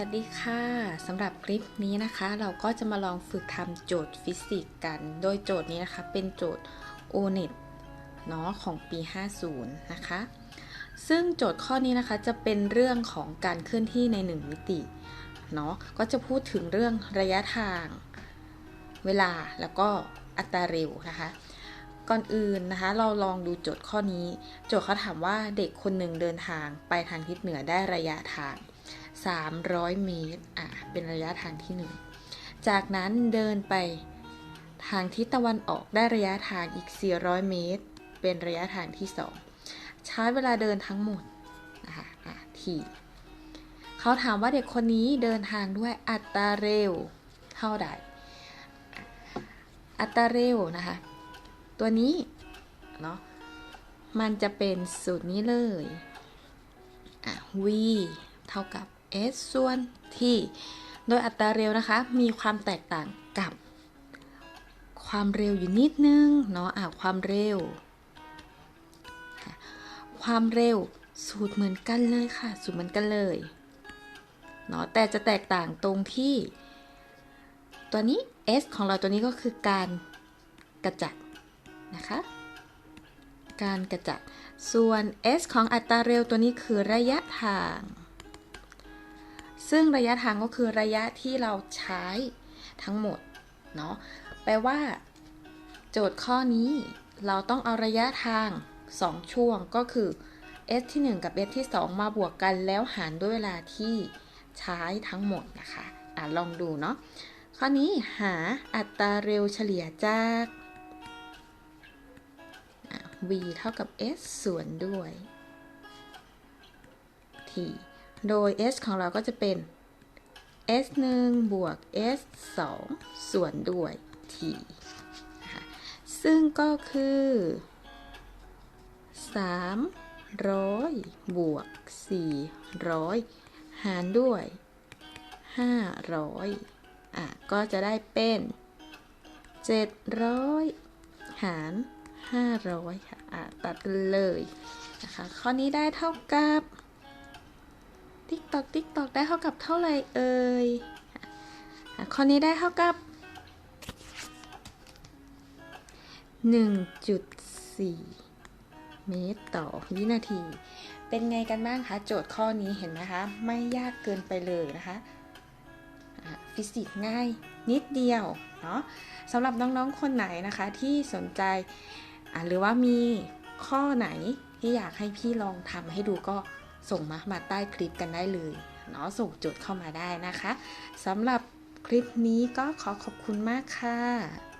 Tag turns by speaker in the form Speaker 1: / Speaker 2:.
Speaker 1: วัสดีค่ะสำหรับคลิปนี้นะคะ เราก็จะมาลองฝึกทำโจทย์ฟิสิกส์กัน โดยโจทย์นี้นะคะ เป็นโจทย์ o n e t เนาะของปี 50 นะคะ ซึ่งโจทย์ข้อนี้นะคะจะเป็นเรื่องของการเคลื่อนที่ใน 1 มิติเนาะก็จะพูดถึงเรื่องระยะทาง เวลาแล้วก็อัตราเร็วนะคะ ก่อนอื่นนะคะ เราลองดูโจทย์ข้อนี้ โจทย์เขาถามว่าเด็กคนหนึ่งเดินทางไปทางทิศเหนือได้ระยะทาง 300 เมตร อะ เป็นระยะทางที่ 1 จากนั้นเดินไปทางทิศตะวันออกได้ระยะทางอีก 400 เมตร เป็นระยะทางที่ 2 ใช้เวลาเดินทั้งหมดนะคะอะทีเขาถามว่าเด็กคนนี้เดินทางด้วยอัตราเร็วเท่าใดอะอัตราเร็วนะคะ ตัวนี้เนาะ มันจะเป็นสูตรนี้เลย อะ v เท่ากับ s ส่วน t โดยอัตราเร็วนะคะ มีความแตกต่างกับ ความเร็วอยู่นิดนึงเนาะอะความเร็ว ความเร็วสูตรเหมือนกันเลยค่ะ สูตรเหมือนกันเลยเนาะแต่จะแตกต่างตรงที่ ตัวนี้ s ของเราตัวนี้ก็คือการกระจัดนะคะ การกระจัด ส่วน s ของอัตราเร็วตัวนี้คือระยะทาง ซึ่งระยะทางก็คือระยะที่เราใช้ทั้งหมดเนาะแปลว่า โจทย์ข้อนี้ เราต้องเอาระยะทาง 2 ช่วงก็คือ s ที่ 1 กับ s ที่ 2 มาบวกกันแล้วหารด้วยเวลาที่ใช้ทั้งหมดนะคะอะลองดูเนาะข้อนี้หาอัตราเร็วเฉลี่ยจาก v เท่ากับ s ส่วนด้วย t โดย s ของเราก็จะเป็น s 1บวก s 2ส่วนด้วย t นะคะซึ่งก็คือ 300 บวก 400 หารด้วย 500อะก็จะได้เป็น 700 หาร 500 ค่ะอะตัดกันเลยนะคะข้อนี้ได้เท่ากับ ติ๊กตอกติ๊กตอกได้เท่ากับเท่าไหร่เอ่ยข้อนี้ได้เท่ากับ 1.4 เมตรต่อวินาที เป็นไงกันบ้างคะ โจทย์ข้อนี้เห็นไหมคะ ไม่ยากเกินไปเลยนะคะ ฟิสิกส์ง่ายนิดเดียวเนาะสำหรับน้องๆคนไหนนะคะที่สนใจ หรือว่ามีข้อไหนที่อยากให้พี่ลองทำให้ดูก็ ส่งมามาใต้คลิปกันได้เลยเนาะส่งโจทย์เข้ามาได้นะคะสำหรับคลิปนี้ก็ขอขอบคุณมากค่ะ